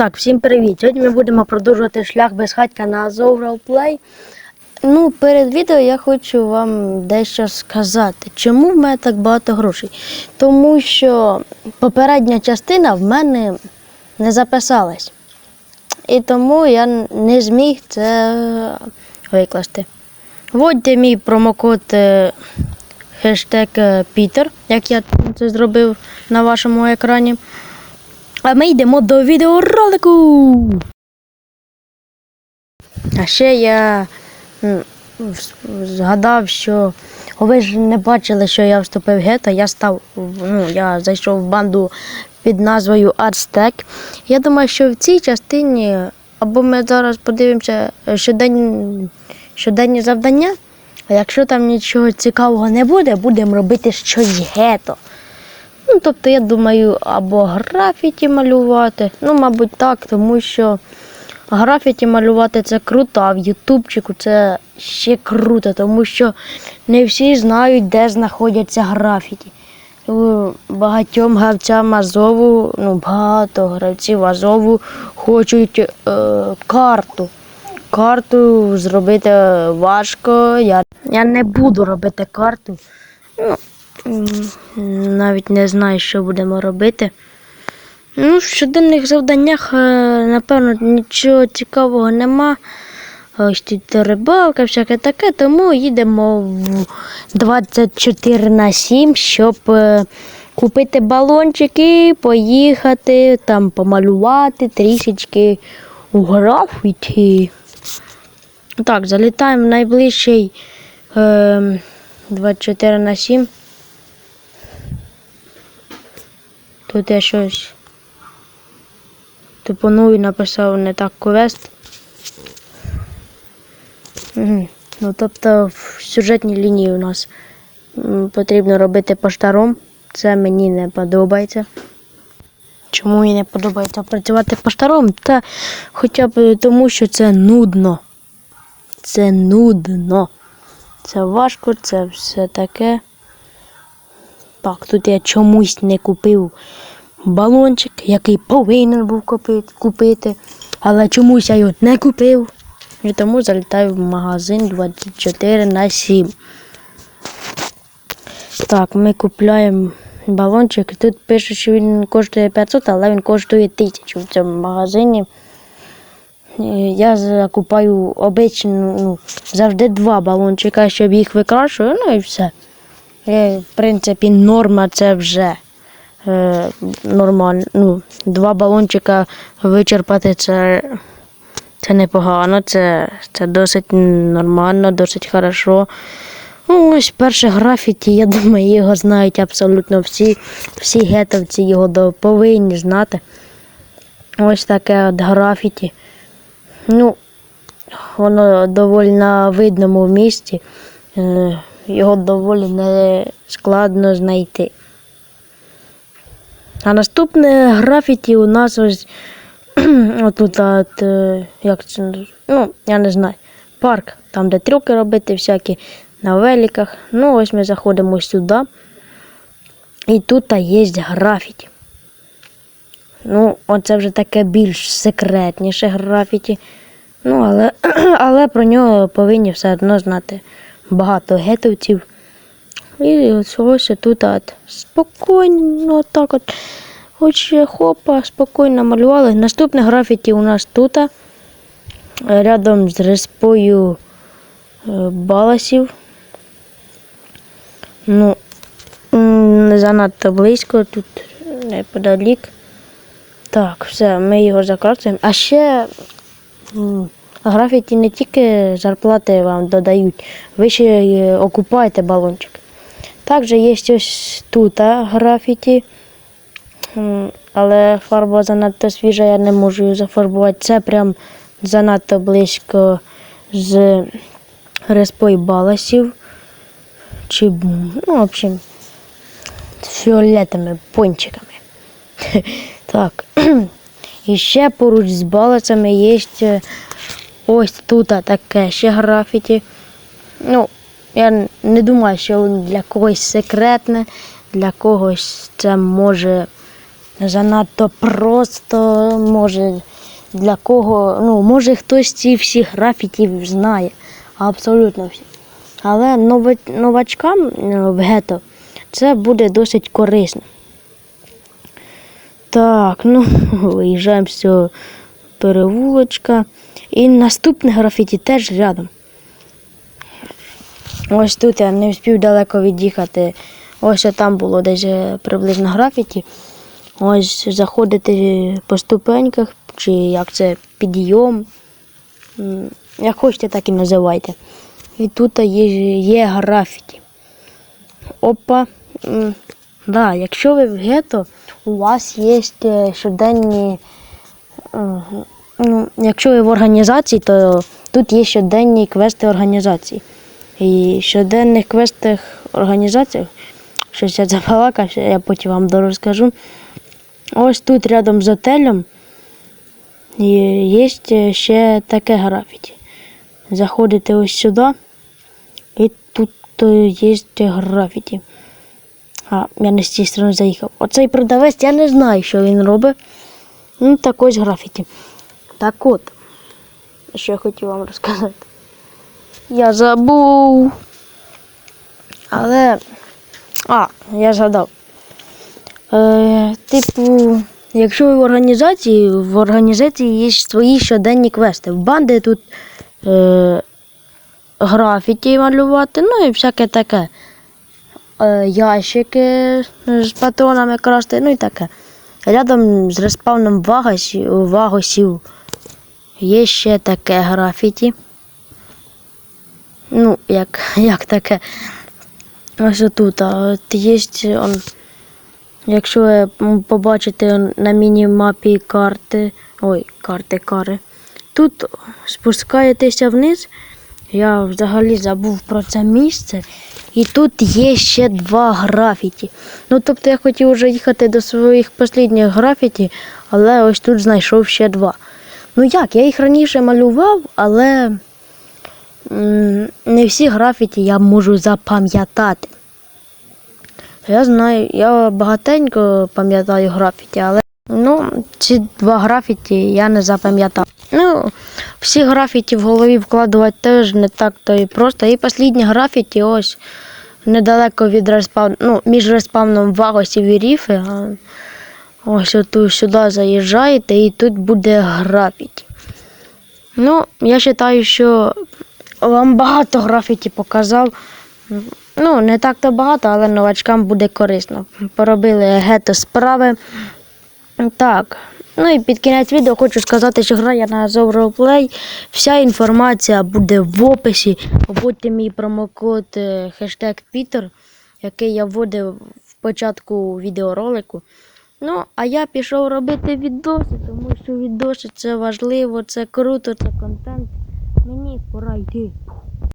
Так, всім привіт! Сьогодні ми будемо продовжувати шлях безхатька на Азов Roleplay. Ну, перед відео я хочу вам дещо сказати. Чому в мене так багато грошей? Тому що попередня частина в мене не записалась. І тому я не зміг це викласти. Вводьте мій промокод е, хештег е, Пітер, як я це зробив на вашому екрані. А ми йдемо до відеоролику. А ще я згадав, що ви ж не бачили, що я вступив в гетто. Я став, ну, я зайшов в банду під назвою Артстек. Я думаю, що в цій частині або ми зараз подивимося щоденні, щоденні завдання, а якщо там нічого цікавого не буде, будемо робити щось гетто. Ну, тобто, я думаю, або графіті малювати. Ну, мабуть, так, тому що графіті малювати це круто, а в Ютубчику це ще круто, тому що не всі знають, де знаходяться графіті. Багатьом гравцям Азову, ну, багато гравців Азову хочуть е, карту. Карту зробити важко. Я, я не буду робити карту. Ну, навіть не знаю, що будемо робити. Ну, в щоденних завданнях, е, напевно, нічого цікавого нема. Ось тут рибалка, всяке таке, тому їдемо в 24 на 7, щоб е, купити балончики, поїхати, там помалювати трішечки у графіті. Так, залітаємо в найближчий е, 24 на 7. Тут я щось типоную написав не так квест. Ну, тобто в сюжетній лінії у нас потрібно робити поштаром. Це мені не подобається. Чому мені не подобається працювати поштаром? Та хоча б тому, що це нудно. Це нудно. Це важко, це все таке. Так, тут я чомусь не купив балончик, який повинен був купити, але чомусь я його не купив. І тому залітаю в магазин 24 на 7. Так, ми купляємо балончик. Тут пише, що він коштує 500, але він коштує 1000 в цьому магазині. Е, Я закупаю обично ну, завжди два балончика, щоб їх викрашую, ну і все. Е, В принципі, норма це вже е, нормально. Ну, два балончика вичерпати це, це непогано, це, це досить нормально, досить хорошо. Ну, ось перше графіті, я думаю, його знають абсолютно всі. Всі гетовці його повинні знати. Ось таке от графіті. Ну, воно доволі на видному місці. Його доволі не складно знайти. А наступне графіті у нас ось отут, от, як це, ну, я не знаю, парк, там, де трюки робити всякі на великах. Ну, ось ми заходимо сюди. І тут є графіті. Ну, оце вже таке більш секретніше графіті. Ну, але, але про нього повинні все одно знати багато гетовців. І ось тут от, спокійно так от. Очі хопа, спокійно малювали. Наступне графіті у нас тут. е, Рядом з респою е, баласів. Ну, не занадто близько, тут неподалік. Так, все, ми його закрасимо. А ще графіті не тільки зарплати вам додають, ви ще окупаєте балончик. Також є ось тут а, графіті, але фарба занадто свіжа, я не можу її зафарбувати. Це прям занадто близько з респой баласів. Чи, ну, в общем, з фіолетовими пончиками. Так. І ще поруч з баласами є е, ось тут таке ще графіті. Ну, я не думаю, що для когось секретне, для когось це може занадто просто, може для кого, ну, може хтось ці всі графіті знає, абсолютно всі. Але новачкам е, в гетто це буде досить корисно. Так, ну, виїжджаємо з цього перевулочка. І наступне графіті теж рядом. Ось тут я не встиг далеко від'їхати. Ось там було десь е, приблизно графіті. Ось заходити по ступеньках, чи як це підйом. Як хочете, так і називайте. І тут є, є графіті. Опа. Да, якщо ви в гетто, у вас є е, щоденні. Ну, якщо ви в організації, то тут є щоденні квести організації. І в щоденних квестах організаціях, щось я забалакався, я потім вам розкажу. Ось тут рядом з отелем є ще таке графіті. Заходите ось сюди, і тут є графіті. А, я не з цієї сторони заїхав. Оцей продавець, я не знаю, що він робить. Ну, так ось графіті. Так от, що я хотів вам розказати. Я забув. Але. А, я згадав. Е, типу, якщо ви в організації, в організації є свої щоденні квести. В банди тут е, графіті малювати, ну і всяке таке. Е, ящики з патронами красти, ну і таке. Рядом з респавном вагосів, вагосів є ще таке графіті. Ну, як, як таке. Ось тут. А от є, он, якщо побачите на міні-мапі карти, ой, карти кари, тут спускаєтеся вниз. Я взагалі забув про це місце. І тут є ще два графіті. Ну, тобто я хотів вже їхати до своїх останніх графіті, але ось тут знайшов ще два. Ну як, я їх раніше малював, але не всі графіті я можу запам'ятати. Я знаю, я багатенько пам'ятаю графіті, але ну, ці два графіті я не запам'ятав. Ну, всі графіті в голові вкладувати теж не так то і просто. І останнє графіті ось недалеко від респавну, ну, між респавном Вагосів і Ріфи. Ось оту сюди заїжджаєте і тут буде графіті. Ну, я вважаю, що вам багато графіті показав. Ну, не так то багато, але новачкам буде корисно. Поробили гето справи. Так. Ну і під кінець відео хочу сказати, що грає на Zoroplay. Вся інформація буде в описі. Вводьте мій промокод е, хештег Пітер, який я вводив в початку відеоролику. Ну, а я пішов робити відоси, тому що відоси це важливо, це круто, це контент. Мені пора йти.